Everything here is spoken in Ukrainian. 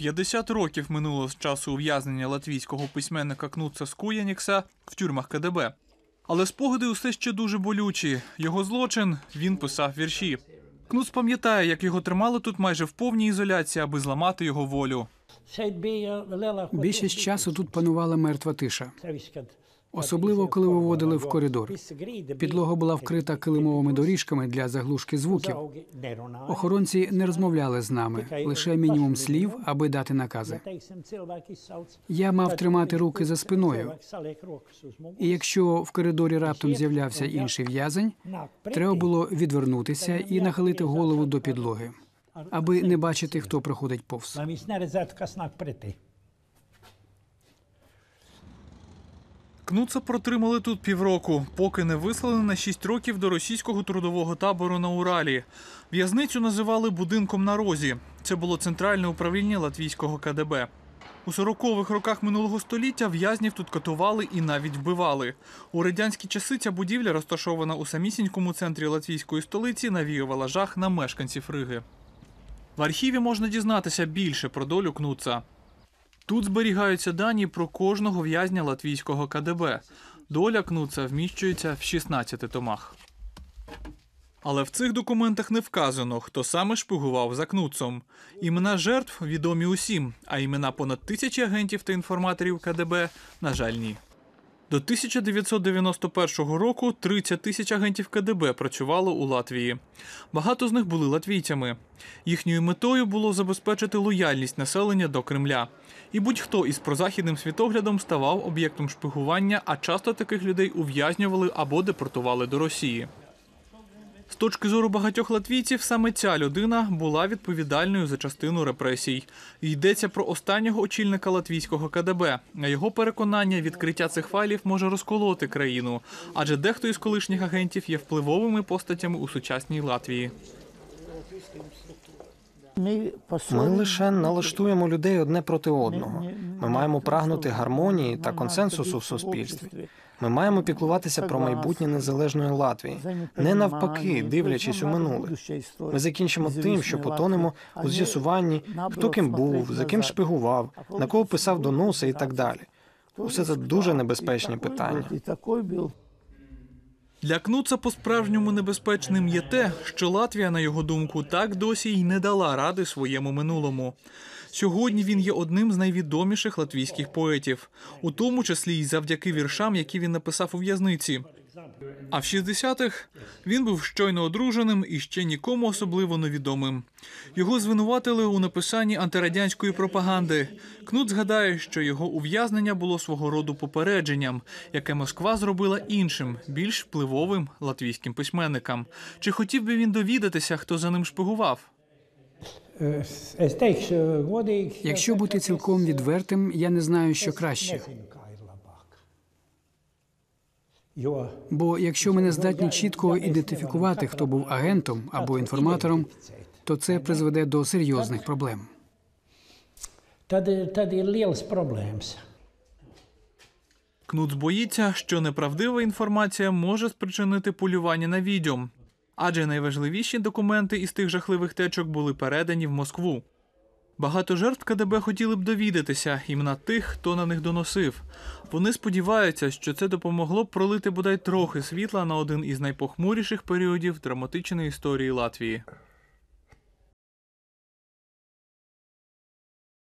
50 років минуло з часу ув'язнення латвійського письменника Кнутса Скуянікса в тюрмах КДБ. Але спогади усе ще дуже болючі. Його злочин він писав вірші. Кнутс пам'ятає, як його тримали тут майже в повній ізоляції, аби зламати його волю. Більшість часу тут панувала мертва тиша, особливо коли виводили в коридор. Підлога була вкрита килимовими доріжками для заглушки звуків. Охоронці не розмовляли з нами, лише мінімум слів, аби дати накази. Я мав тримати руки за спиною. І якщо в коридорі раптом з'являвся інший в'язень, треба було відвернутися і нахилити голову до підлоги, аби не бачити, хто проходить повз. Кнутса протримали тут півроку, поки не вислали на 6 років до російського трудового табору на Уралі. В'язницю називали будинком на розі. Це було центральне управління латвійського КДБ. У 40-х роках минулого століття в'язнів тут катували і навіть вбивали. У радянські часи ця будівля, розташована у самісінькому центрі латвійської столиці, навіювала жах на мешканців Риги. В архіві можна дізнатися більше про долю Кнутса. Тут зберігаються дані про кожного в'язня латвійського КДБ. Доля Кнуца вміщується в 16 томах. Але в цих документах не вказано, хто саме шпигував за Кнуцом. Імена жертв відомі усім, а імена понад тисячі агентів та інформаторів КДБ, на жаль, ні. До 1991 року 30 тисяч агентів КДБ працювало у Латвії. Багато з них були латвійцями. Їхньою метою було забезпечити лояльність населення до Кремля. І будь-хто із прозахідним світоглядом ставав об'єктом шпигування, а часто таких людей ув'язнювали або депортували до Росії. З точки зору багатьох латвійців, саме ця людина була відповідальною за частину репресій. Йдеться про останнього очільника латвійського КДБ. На його переконання, відкриття цих файлів може розколоти країну, адже дехто із колишніх агентів є впливовими постатями у сучасній Латвії. Ми, лише налаштуємо людей одне проти одного. Ми маємо прагнути гармонії та консенсусу в суспільстві. Ми маємо піклуватися про майбутнє незалежної Латвії, не навпаки, дивлячись у минуле. Ми закінчимо тим, що потонемо у з'ясуванні, хто ким був, за ким шпигував, на кого писав доноси і так далі. Усе це дуже небезпечні питання. Кнуца по-справжньому небезпечним є те, що Латвія, на його думку, так досі й не дала ради своєму минулому. Сьогодні він є одним з найвідоміших латвійських поетів, у тому числі й завдяки віршам, які він написав у в'язниці. А в 60-х він був щойно одруженим і ще нікому особливо невідомим. Його звинуватили у написанні антирадянської пропаганди. Кнут згадає, що його ув'язнення було свого роду попередженням, яке Москва зробила іншим, більш впливовим латвійським письменникам. Чи хотів би він довідатися, хто за ним шпигував? Якщо бути цілком відвертим, я не знаю, що краще. Бо якщо ми не здатні чітко ідентифікувати, хто був агентом або інформатором, то це призведе до серйозних проблем. Кнут боїться, що неправдива інформація може спричинити полювання на відьом, адже найважливіші документи із тих жахливих течок були передані в Москву. Багато жертв КДБ хотіли б довідатися імена тих, хто на них доносив. Вони сподіваються, що це допомогло б пролити бодай трохи світла на один із найпохмуріших періодів драматичної історії Латвії.